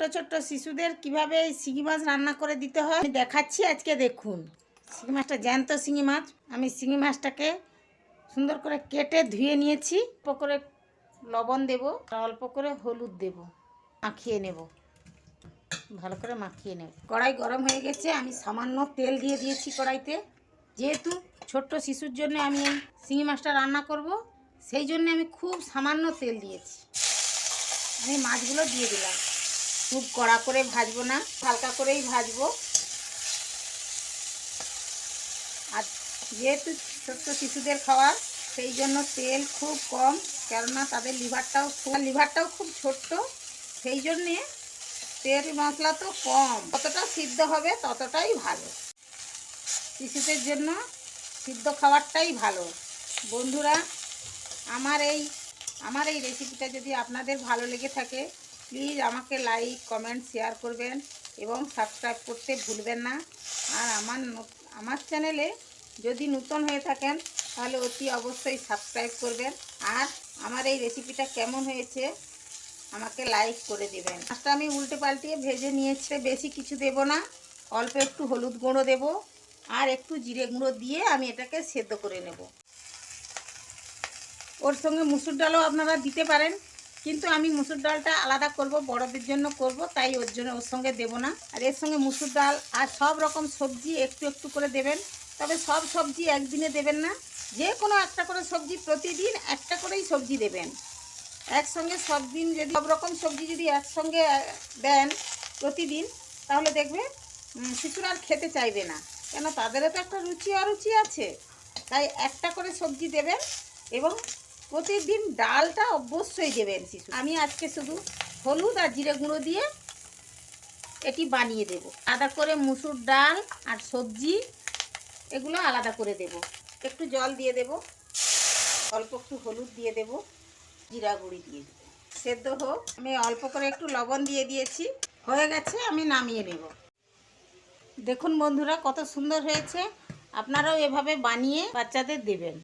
ছোট্ট ছোট্ট শিশুদের কীভাবে এই শিঙি মাছ রান্না করে দিতে হয়? আমি দেখাচ্ছি আজকে, দেখুন। শিঙি মাছটা জ্যান্ত শিঙি মাছ। আমি শিঙি মাছটাকে সুন্দর করে কেটে ধুয়ে নিয়েছি। অল্প করে লবণ দেব অল্প করে হলুদ দেব। মাখিয়ে নেব। ভালো করে মাখিয়ে নেব। কড়াই গরম হয়ে গেছে। আমি সামান্য তেল দিয়ে দিয়েছি কড়াইতে। যেহেতু ছোট্ট শিশুর জন্য আমি এই শিঙি মাছটা রান্না করব, সেই জন্য আমি খুব সামান্য তেল দিয়েছি। আমি মাছগুলো দিয়ে দিলাম। খুব কড়া করে ভাজবো না, হালকা করেই ভাজবো। আর যেহেতু ছোট্ট শিশুদের খাওয়ার, সেই জন্য তেল খুব কম, কেননা তাদের লিভারটাও লিভারটাও খুব ছোট্ট, সেই জন্যে তেল মশলা তো কম। যতটা সিদ্ধ হবে ততটাই ভালো। শিশুদের জন্য সিদ্ধ খাবারটাই ভালো। বন্ধুরা, আমার এই আমার এই রেসিপিটা যদি আপনাদের ভালো লেগে থাকে প্লিজ আমাকে লাইক, কমেন্ট, শেয়ার করবেন এবং সাবস্ক্রাইব করতে ভুলবেন না। আর আমার আমার চ্যানেলে যদি নতুন হয়ে থাকেন, তাহলে অতি অবশ্যই সাবস্ক্রাইব করবেন। আর আমার এই রেসিপিটা কেমন হয়েছে, আমাকে লাইক করে দেবেন। মাছটা আমি উল্টে পাল্টিয়ে ভেজে নিয়েছি, বেশি কিছু দেব না। অল্প একটু হলুদ গুঁড়ো দেব। আর একটু জিরে গুঁড়ো দিয়ে আমি এটাকে সেদ্ধ করে নেব। ওর সঙ্গে মুসুর ডালও আপনারা দিতে পারেন। কিন্তু আমি মুসুর ডালটা আলাদা করব, বড়দের জন্য করব, তাই ওর জন্য ওর সঙ্গে দেব না। আর এর সঙ্গে মুসুর ডাল আর সব রকম সবজি একটু একটু করে দেবেন। তবে সব সবজি একদিনে দেবেন না, যে কোনো একটা করে সবজি প্রতিদিন একটা করেই সবজি দেবেন। একসঙ্গে সব দিন যদি সব রকম সবজি যদি একসঙ্গে দেন প্রতিদিন, তাহলে দেখবে শিশুরা আর খেতে চাইবে না। কেন? তাদেরও তো একটা রুচি অরুচি আছে। তাই একটা করে সবজি দেবেন এবং প্রতিদিন ডালটা অবশ্যই দেবেন শিশু। আমি আজকে শুধু হলুদ আর জিরে গুঁড়ো দিয়ে এটি বানিয়ে দেব। আলাদা করে মুসুর ডাল আর সবজি, এগুলো আলাদা করে দেব। একটু জল দিয়ে দেব। অল্প একটু হলুদ দিয়ে দেব। জিরা গুঁড়ি দিয়ে দেবো। সেদ্ধ হোক। আমি অল্প করে একটু লবণ দিয়ে দিয়েছি। হয়ে গেছে, আমি নামিয়ে নেব। দেখুন বন্ধুরা, কত সুন্দর হয়েছে। আপনারাও এভাবে বানিয়ে বাচ্চাদের দেবেন।